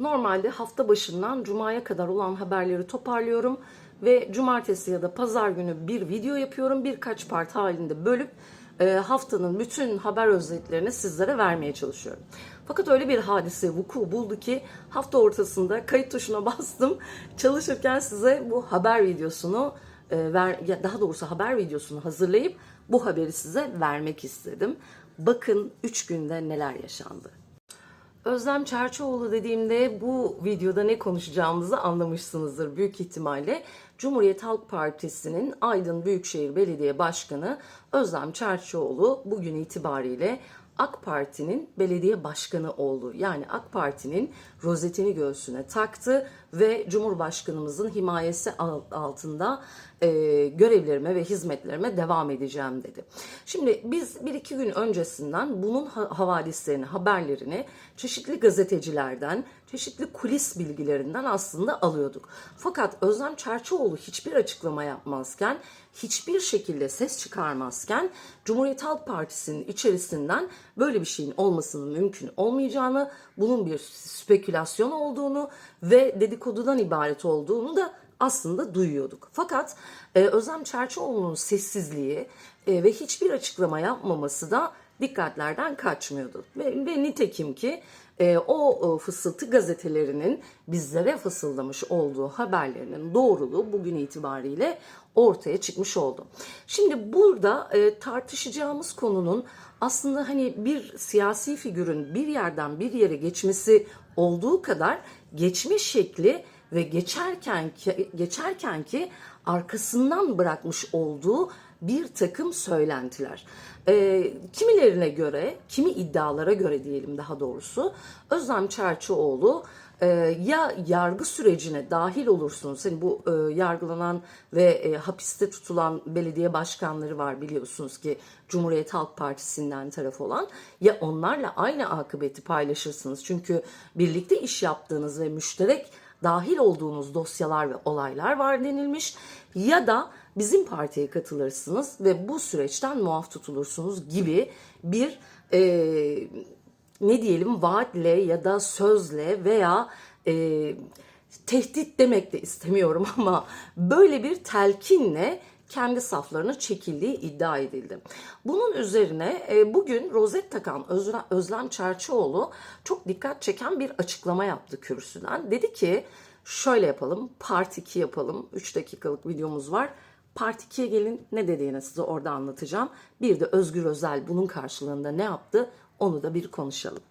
Normalde hafta başından cumaya kadar olan haberleri toparlıyorum ve cumartesi ya da pazar günü bir video yapıyorum. Birkaç part halinde bölüp e, haftanın bütün haber özetlerini sizlere vermeye çalışıyorum. Fakat öyle bir hadise vuku buldu ki hafta ortasında kayıt tuşuna bastım. Çalışırken size bu haber videosunu e, daha doğrusu haber videosunu hazırlayıp bu haberi size vermek istedim. Bakın 3 günde neler yaşandı. Özlem Çerçioğlu dediğimde bu videoda ne konuşacağımızı anlamışsınızdır büyük ihtimalle. Cumhuriyet Halk Partisi'nin Aydın Büyükşehir Belediye Başkanı Özlem Çerçioğlu bugün itibariyle AK Parti'nin belediye başkanı oldu. Yani AK Parti'nin rozetini göğsüne taktı ve Cumhurbaşkanımızın himayesi altında e, görevlerime ve hizmetlerime devam edeceğim dedi. Şimdi biz bir iki gün öncesinden bunun ha- havadislerini, haberlerini çeşitli gazetecilerden, çeşitli kulis bilgilerinden aslında alıyorduk. Fakat Özlem Çerçioğlu hiçbir açıklama yapmazken, hiçbir şekilde ses çıkarmazken Cumhuriyet Halk Partisi'nin içerisinden böyle bir şeyin olmasının mümkün olmayacağını, bunun bir spekülasyon olduğunu ve dedikodudan ibaret olduğunu da aslında duyuyorduk. Fakat e, Özlem Çerçioğlu'nun sessizliği e, ve hiçbir açıklama yapmaması da dikkatlerden kaçmıyordu. Ve, ve nitekim ki e, o e, fısıltı gazetelerinin bizlere fısıldamış olduğu haberlerinin doğruluğu bugün itibariyle ortaya çıkmış oldu. Şimdi burada e, tartışacağımız konunun aslında hani bir siyasi figürün bir yerden bir yere geçmesi olduğu kadar geçme şekli ve geçerken ki, geçerken ki arkasından bırakmış olduğu bir takım söylentiler. Ee, kimilerine göre, kimi iddialara göre diyelim daha doğrusu Özlem Çerçioğlu e, ya yargı sürecine dahil olursunuz. Hani bu e, yargılanan ve e, hapiste tutulan belediye başkanları var biliyorsunuz ki Cumhuriyet Halk Partisi'nden taraf olan ya onlarla aynı akıbeti paylaşırsınız. Çünkü birlikte iş yaptığınız ve müşterek dahil olduğunuz dosyalar ve olaylar var denilmiş ya da bizim partiye katılırsınız ve bu süreçten muaf tutulursunuz gibi bir e, ne diyelim vaatle ya da sözle veya e, tehdit demek de istemiyorum ama böyle bir telkinle kendi saflarına çekildiği iddia edildi. Bunun üzerine e, bugün rozet takan Özlem, Çerçioğlu çok dikkat çeken bir açıklama yaptı kürsüden. Dedi ki şöyle yapalım part 2 yapalım 3 dakikalık videomuz var. Part 2'ye gelin ne dediğini size orada anlatacağım. Bir de Özgür Özel bunun karşılığında ne yaptı onu da bir konuşalım.